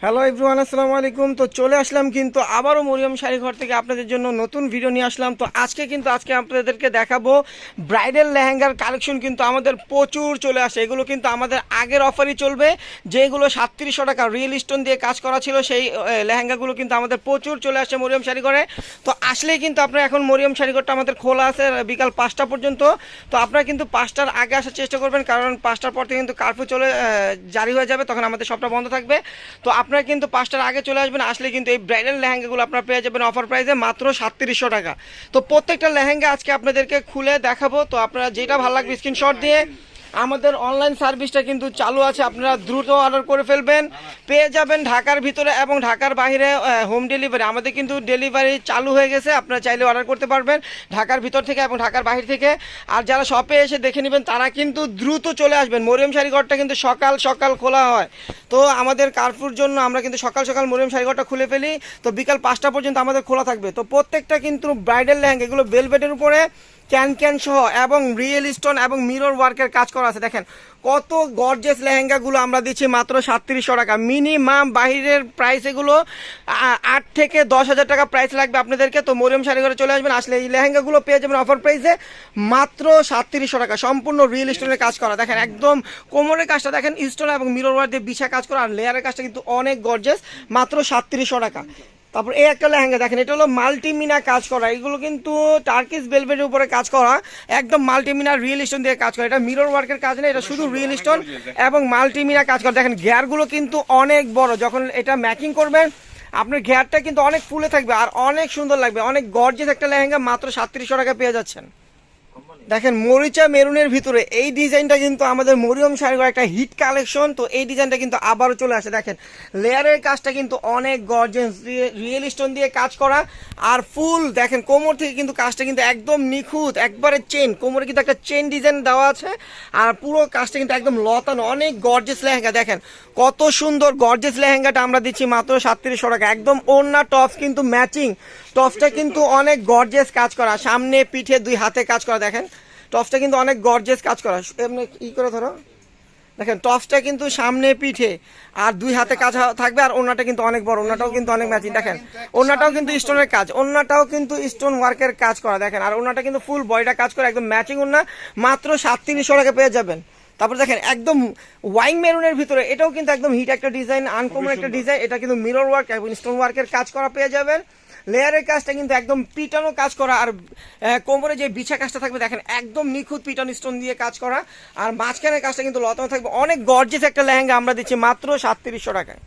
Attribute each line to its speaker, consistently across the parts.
Speaker 1: Hello ইব্রুয়ান আসসালামু আলাইকুম। তো চলে আসলাম কিন্তু আবারও মরিয়ম শাড়ি ঘর থেকে আপনাদের জন্য নতুন ভিডিও নিয়ে আসলাম। তো আজকে কিন্তু আজকে আপনাদেরকে দেখাবো ব্রাইডাল লেহেঙ্গার কালেকশন কিন্তু আমাদের প্রচুর চলে আসে। এগুলো কিন্তু আমাদের আগের অফারই চলবে। যেগুলো সাতত্রিশশো টাকা রিয়েল স্টোন দিয়ে কাজ করা ছিল, সেই লেহেঙ্গাগুলো কিন্তু আমাদের প্রচুর চলে আসে মরিয়ম শাড়ি ঘরে। তো আসলেই কিন্তু আপনারা এখন মরিয়ম শাড়ি ঘরটা আমাদের খোলা আছে বিকাল পাঁচটা পর্যন্ত। তো আপনারা কিন্তু পাঁচটার আগে আসার চেষ্টা করবেন, কারণ পাঁচটার পর থেকে কিন্তু কার্ফিউ চলে জারি হয়ে যাবে, তখন আমাদের সবটা বন্ধ থাকবে। তো আপনারা কিন্তু পাঁচটার আগে চলে আসবেন, আসলে কিন্তু এই ব্রাইডাল লেহেঙ্গাগুলো আপনারা পেয়ে যাবেন অফার প্রাইসে মাত্র সাতত্রিশশো টাকা। তো প্রত্যেকটা লেহেঙ্গা আজকে আপনাদেরকে খুলে দেখাবো, তো আপনারা যেটা ভালো লাগবে স্ক্রিনশট দিয়ে আমাদের অনলাইন সার্ভিসটা কিন্তু চালু আছে। আপনারা দ্রুত অর্ডার করে ফেলবেন। পেয়ে যাবেন ঢাকার ভিতরে এবং ঢাকার বাইরে হোম ডেলিভারি আমাদের কিন্তু ডেলিভারি চালু হয়ে গেছে। আপনারা চাইলে অর্ডার করতে পারবেন ঢাকার ভিতর থেকে এবং ঢাকার বাইরে থেকে। আর যারা শপে এসে দেখে নেবেন, তারা কিন্তু দ্রুত চলে আসবেন। মরিয়ম শাড়িঘরটা কিন্তু সকাল সকাল খোলা হয়। তো আমাদের কার্ফুর জন্য আমরা কিন্তু সকাল সকাল মরিয়ম শাড়িঘরটা খুলে ফেলি। তো বিকাল পাঁচটা পর্যন্ত আমাদের খোলা থাকবে। তো প্রত্যেকটা কিন্তু ব্রাইডাল লেহেঙ্গা, এগুলো বেলভেটের উপরে। ক্যান ক্যান সহ এবং রিয়েল স্টোন এবং মিরর ওয়ার্কের কাজ করা আছে। দেখেন, কত গর্জেস লেহেঙ্গাগুলো আমরা দিচ্ছি মাত্র সাতত্রিশশো টাকা। মিনিমাম বাহিরের প্রাইস এগুলো আট থেকে দশ হাজার টাকা প্রাইস লাগবে আপনাদেরকে। তো মরিয়ম শাড়ি ঘরে চলে আসবেন। আসলে এই লেহেঙ্গাগুলো পেয়ে যাবেন অফার প্রাইসে মাত্র সাতত্রিশশো টাকা। সম্পূর্ণ রিয়েল স্টোনের কাজ করা। দেখেন, একদম কোমরের কাজটা দেখেন স্টোন এবং মিরর ওয়ার্ক দিয়ে বিছা কাজ করা। আর লেয়ারের কাজটা কিন্তু অনেক গর্জেস মাত্র সাতত্রিশশো টাকা। তারপর এই একটা লেহেঙ্গা দেখেন, এটা হলো মাল্টিমিনা কাজ করা। এগুলো কিন্তু টার্কিস বেলভেটের উপরে কাজ করা, একদম মাল্টিমিনা রিয়েল স্টোন দিয়ে কাজ করা। এটা মিরর ওয়ার্কের কাজ না, এটা শুধু রিয়েল স্টোন এবং মাল্টিমিনা কাজ করা। দেখেন ঘেয়ারগুলো কিন্তু অনেক বড়। যখন এটা ম্যাকিং করবেন, আপনার ঘেয়ারটা কিন্তু অনেক ফুলে থাকবে আর অনেক সুন্দর লাগবে। অনেক গর্জেস একটা লেহেঙ্গা মাত্র সাতত্রিশশো টাকা পেয়ে যাচ্ছেন। দেখেন, মরিচা মেরুনের ভিতরে এই ডিজাইনটা কিন্তু আমাদের মরিয়ম শাড়ির একটা হিট কালেকশন, তো এই ডিজাইনটা কিন্তু আবারও চলে আসে। দেখেন, লেয়ারের কাজটা কিন্তু অনেক গর্জেন্স রিয়েল স্টোন দিয়ে কাজ করা। আর ফুল, দেখেন, কোমর থেকে কিন্তু কাজটা কিন্তু একদম নিখুঁত, একবারে চেন কোমরে কিন্তু একটা চেন ডিজাইন দেওয়া আছে। আর পুরো কাজটা কিন্তু একদম লতানো, অনেক গর্জেস লেহেঙ্গা। দেখেন, কত সুন্দর গর্জেস লেহেঙ্গাটা আমরা দিচ্ছি মাত্র সাতত্রিশশো টাকা। একদম ওড়না টপস কিন্তু ম্যাচিং টপসটা কিন্তু অনেক গর্জেস কাজ করা। সামনে, পিঠে, দুই হাতে কাজ করা। দেখেন টপসটা কিন্তু অনেক গর্জেস কাজ করা। এমনি ই করে ধরো। দেখেন টপসটা কিন্তু সামনে পিঠে আর দুই হাতে কাজ থাকবে আর ওনাটা কিন্তু অনেক বড় ওনাটাও কিন্তু অনেক ম্যাচিং দেখেন ওনাটাও কিন্তু স্টোনের কাজ ওনাটাও কিন্তু স্টোন ওয়ার্কের কাজ করা দেখেন। আর ওনাটা কিন্তু ফুল বয়টা কাজ করে একদম ম্যাচিং ওনা মাত্র সাত সাতত্রিশশো টাকা পেয়ে যাবেন। তারপর দেখেন একদম ওয়াইং মেরুনের ভিতরে এটাও কিন্তু একদম হিট একটা ডিজাইন আনকমন একটা ডিজাইন এটা কিন্তু মিরর ওয়ার্ক এবং স্টোন ওয়ার্কের কাজ করা পেয়ে যাবেন। লেয়ারের কাজটা কিন্তু একদম পিটানো কাজ করা আর কোমরে যে বিছা কাজটা থাকবে দেখেন, একদম নিখুঁত পিটন স্টোন দিয়ে কাজ করা। আর মাঝখানের কাজটা কিন্তু লতানো থাকবে। অনেক গর্জেস একটা লেহেঙ্গা আমরা দিচ্ছি মাত্র সাতত্রিশশো টাকায়।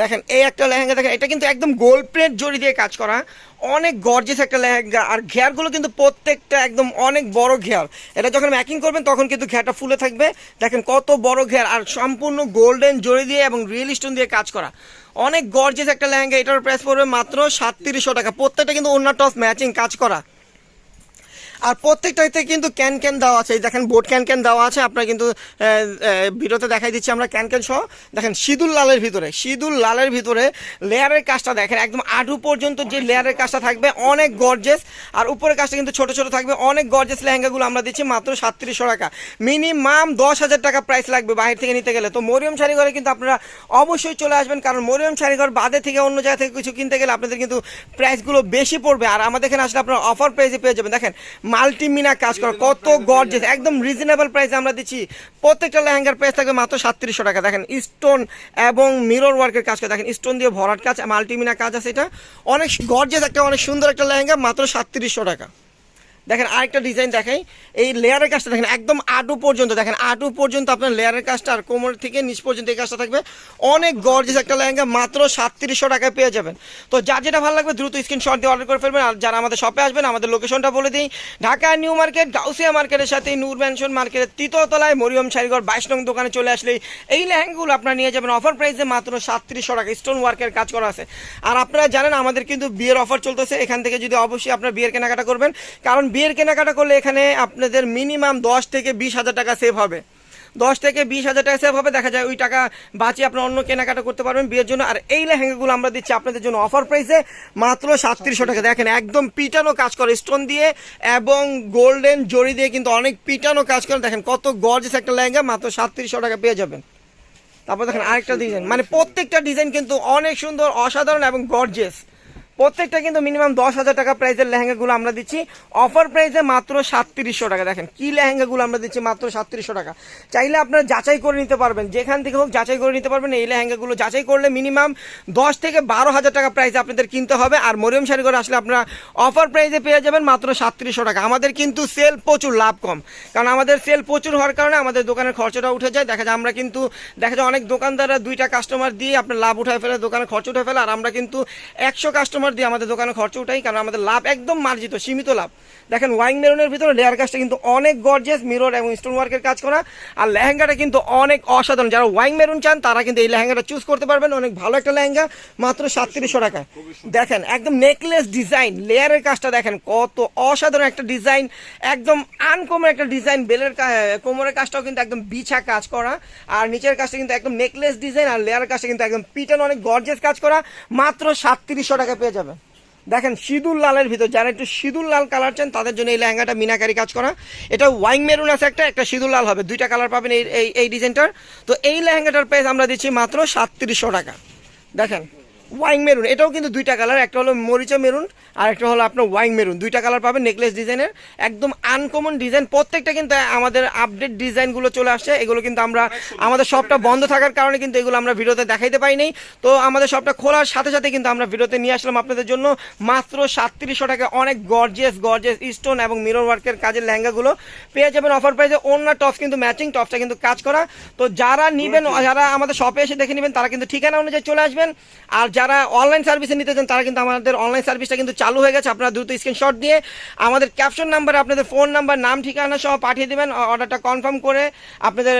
Speaker 1: দেখেন, এই একটা লেহেঙ্গা দেখেন, এটা কিন্তু একদম গোল্ড প্লেট জড়ি দিয়ে কাজ করা। অনেক গর্জেস একটা লেহেঙ্গা, আর ঘেয়ারগুলো কিন্তু প্রত্যেকটা একদম অনেক বড় ঘেয়ার। এটা যখন ম্যাকিং করবেন, তখন কিন্তু ঘেয়ারটা ফুলে থাকবে। দেখেন, কত বড় ঘেয়ার, আর সম্পূর্ণ গোল্ডেন জড়ি দিয়ে এবং রিয়েল স্টোন দিয়ে কাজ করা। অনেক গর্জেস একটা লেহেঙ্গা, এটার প্রাইস পড়বে মাত্র সাতত্রিশশো টাকা। প্রত্যেকটা কিন্তু অন্য টপ ম্যাচিং কাজ করা। আর প্রত্যেকটাতে কিন্তু ক্যান ক্যান দেওয়া আছে। এই দেখেন বোট ক্যান ক্যান দেওয়া আছে। আপনারা কিন্তু ভিডিওতে দেখাই দিচ্ছি আমরা ক্যান ক্যান সহ। দেখেন, সিঁদুর লালের ভিতরে, সিঁদুর লালের ভিতরে লেয়ারের কাজটা দেখেন, একদম আটু পর্যন্ত যে লেয়ারের কাজটা থাকবে, অনেক গর্জেস আর উপরের কাজটা কিন্তু ছোট ছোট থাকবে, অনেক গর্জেস লেহেঙ্গাগুলো আমরা দিচ্ছি, মাত্র সাতত্রিশশো টাকা। মিনিমাম দশ হাজার টাকা প্রাইস লাগবে বাইরে থেকে নিতে গেলে। তো মরিয়ম শাড়িঘরে কিন্তু আপনারা অবশ্যই চলে আসবেন, কারণ মরিয়ম শাড়িঘর বাদে থেকে অন্য জায়গা থেকে কিছু কিনতে গেলে আপনাদের কিন্তু প্রাইসগুলো বেশি পড়বে। আর আমাদের এখানে আসলে আপনারা অফার প্রাইসে পেয়ে যাবেন। দেখেন মাল্টিমিনা কাজ করা, কত গর্জেস একদম রিজনেবল প্রাইসে আমরা দিচ্ছি। প্রত্যেকটা লেহেঙ্গার প্রাইস থাকবে মাত্র সাতত্রিশশো টাকা। দেখেন স্টোন এবং মিরর ওয়ার্কের কাজ করে, দেখেন স্টোন দিয়ে ভরাট কাজ, মাল্টিমিনা কাজ আছে এটা। অনেক গর্জেস একটা, অনেক সুন্দর একটা লেহেঙ্গা, মাত্র সাতত্রিশশো টাকা। দেখেন আরেকটা ডিজাইন দেখাই। এই লেয়ারের কাজটা দেখেন, একদম আটু পর্যন্ত, দেখেন আটু পর্যন্ত আপনার লেয়ারের কাজটা আর কোমর থেকে নিচ পর্যন্ত এই কাজটা থাকবে। অনেক গর্জেস একটা লেহেঙ্গা, মাত্র সাতত্রিশশো টাকায় পেয়ে যাবেন। তো যার যেটা ভালো লাগবে, দ্রুত স্ক্রিনশট দিয়ে অর্ডার করে ফেলবেন। আর যারা আমাদের শপে আসবেন, আমাদের লোকেশনটা বলে দিই। ঢাকা নিউ মার্কেট গাউসিয়া মার্কেটের সাথে নূর ম্যানশন মার্কেটের তৃতীয়তলায় মরিয়ম শাড়িঘর বাইশ নং দোকানে চলে আসলেই এই লেহেঙ্গাগুলো আপনারা নিয়ে যাবেন। অফার প্রাইসে মাত্র সাতত্রিশশো টাকা। স্টোন ওয়ার্কের কাজ করা আছে। আর আপনারা জানেন, আমাদের কিন্তু বিয়ের অফার চলতেছে। এখান থেকে যদি অবশ্যই আপনার বিয়ের কেনাকাটা করবেন। কারণ বিয়ের কেনাকাটা করলে এখানে আপনাদের মিনিমাম দশ থেকে বিশ হাজার টাকা সেভ হবে। দশ থেকে বিশ হাজার টাকা সেভ হবে, দেখা যায় ওই টাকা বাঁচিয়ে আপনার অন্য কেনাকাটা করতে পারবেন বিয়ের জন্য। আর এই লেহেঙ্গাগুলো আমরা দিচ্ছি আপনাদের জন্য অফার প্রাইসে মাত্র সাতত্রিশশো টাকা। দেখেন, একদম পিটানো কাজ করে স্টোন দিয়ে এবং গোল্ডেন জড়ি দিয়ে কিন্তু অনেক পিটানো কাজ করে। দেখেন, কত গর্জেস একটা লেহেঙ্গা, মাত্র সাতত্রিশশো টাকা পেয়ে যাবেন। তারপর দেখেন আরেকটা ডিজাইন মানে প্রত্যেকটা ডিজাইন কিন্তু অনেক সুন্দর, অসাধারণ এবং গর্জিয়াস প্রত্যেকটা কিন্তু মিনিমাম দশ হাজার টাকা প্রাইসের লেহেঙ্গাগুলো আমরা দিচ্ছি। অফার প্রাইসে মাত্র সাতত্রিশশো টাকা। দেখেন, কি লেহেঙ্গাগুলো আমরা দিচ্ছি মাত্র সাতত্রিশশো টাকা। চাইলে আপনারা যাচাই করে নিতে পারবেন। যেখান থেকে হোক যাচাই করে নিতে পারবেন। এই লেহেঙ্গাগুলো যাচাই করলে মিনিমাম দশ থেকে বারো হাজার টাকা প্রাইসে আপনাদের কিনতে হবে। আর মরিয়ম শাড়ি করে আসলে আপনারা অফার প্রাইসে পেয়ে যাবেন মাত্র সাতত্রিশশো টাকা। আমাদের কিন্তু সেল প্রচুর, লাভ কম। কারণ আমাদের সেল প্রচুর হওয়ার কারণে আমাদের দোকানের খরচটা উঠে যায়। দেখা যায় আমরা কিন্তু, দেখা যায় অনেক দোকানদাররা দুইটা কাস্টমার দিয়ে আপনার লাভ উঠায় ফেলে, দোকানের খরচ উঠে ফেলে। আর আমরা কিন্তু একশো কাস্টমার দিয়ে আমাদের দোকানে খরচ উঠাই কারণ আমাদের লাভ একদম মার্জিত সীমিত লাভ। দেখেন ওয়াইং মেরুনের ভিতরে লেয়ার কাজটা কিন্তু অনেক গর্জিয়াস মিরর এবং স্টোন ওয়ার্কের কাজ করা আর লেহেঙ্গাটা কিন্তু অনেক অসাধারণ। যারা ওয়াইং মেরুন চান তারা কিন্তু এই লেহেঙ্গাটা চুজ করতে পারবেন। অনেক ভালো একটা লেহেঙ্গা মাত্র সাতত্রিশশো টাকায় দেখেন একদম নেকলেস ডিজাইন লেয়ারের কাজটা দেখেন কত অসাধারণ একটা ডিজাইন একদম আনকমন একটা ডিজাইন বেলের কোমরের কাজটাও কিন্তু একদম বিছা কাজ করা আর নিচের কাজটা কিন্তু একদম নেকলেস ডিজাইন আর লেয়ারের কাজটা কিন্তু একদম পিটানো অনেক গর্জিয়াস কাজ করা মাত্র সাতত্রিশশো টাকা পেয়ে যাবেন দেখেন, সিঁদুর লালের ভিতর, যারা একটু সিঁদুর লাল কালার চান, তাদের জন্য এই লেহেঙ্গাটা মিনাকারি কাজ করা। এটা ওয়াইং মেরুন আছে একটা একটা সিঁদুর লাল হবে। দুইটা কালার পাবেন এই এই এই ডিজাইনটার তো এই লেহেঙ্গাটার প্রাইস আমরা দিচ্ছি মাত্র সাতত্রিশশো টাকা। দেখেন ওয়াইং মেরুন এটাও কিন্তু দুইটা কালার একটা হলো মরিচা মেরুন আর একটা হলো আপনার ওয়াইং মেরুন দুইটা কালার পাবেন নেকলেস ডিজাইনের একদম আনকমন ডিজাইন প্রত্যেকটা কিন্তু আমাদের আপডেট ডিজাইনগুলো চলে আসছে। এগুলো কিন্তু আমরা আমাদের শপটা বন্ধ থাকার কারণে কিন্তু এগুলো আমরা ভিডিওতে দেখাইতে পাইনি তো আমাদের শপটা খোলার সাথে সাথে কিন্তু আমরা ভিডিওতে নিয়ে আসলাম আপনাদের জন্য মাত্র সাতত্রিশশো টাকা। অনেক গর্জিয়াস গর্জিয়াস স্টোন এবং মিরর ওয়ার্কের কাজের লেহেঙ্গাগুলো পেয়ে যাবেন অফার প্রাইসে অন্য টপস কিন্তু ম্যাচিং টপসটা কিন্তু কাজ করা। তো যারা নিবেন যারা আমাদের শপে এসে দেখে নেবেন তারা কিন্তু ঠিকানা অনুযায়ী চলে আসবেন। আর যারা অনলাইন সার্ভিসে নিতে চান, তারা কিন্তু আমাদের অনলাইন সার্ভিসটা কিন্তু চালু হয়ে গেছে। আপনারা দ্রুত স্ক্রিনশট দিয়ে আমাদের ক্যাপশন নাম্বারে আপনাদের ফোন নাম্বার নাম, ঠিকানা সহ পাঠিয়ে দেবেন। অর্ডারটা কনফার্ম করে আপনাদের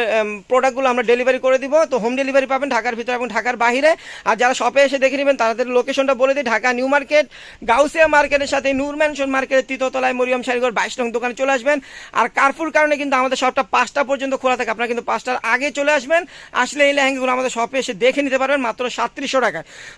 Speaker 1: প্রোডাক্টগুলো আমরা ডেলিভারি করে দিব। তো হোম ডেলিভারি পাবেন ঢাকার ভিতরে এবং ঢাকার বাইরে আর যারা শপে এসে দেখে নেবেন তাদের লোকেশনটা বলে দিই। ঢাকা নিউ মার্কেট, গাউসিয়া মার্কেটের সাথে নূর ম্যানশন মার্কেটের তৃতীয়তলায় মরিয়ম শাড়িঘর বাইশ নং দোকানে চলে আসবেন। আর কারফুর কারণে কিন্তু আমাদের শপটা পাঁচটা পর্যন্ত খোলা থাকে। আপনারা কিন্তু পাঁচটার আগে চলে আসবেন। আসলে এই লেহেঙ্গাগুলো আমাদের শপে এসে দেখে নিতে পারবেন মাত্র সাতত্রিশশো টাকায়।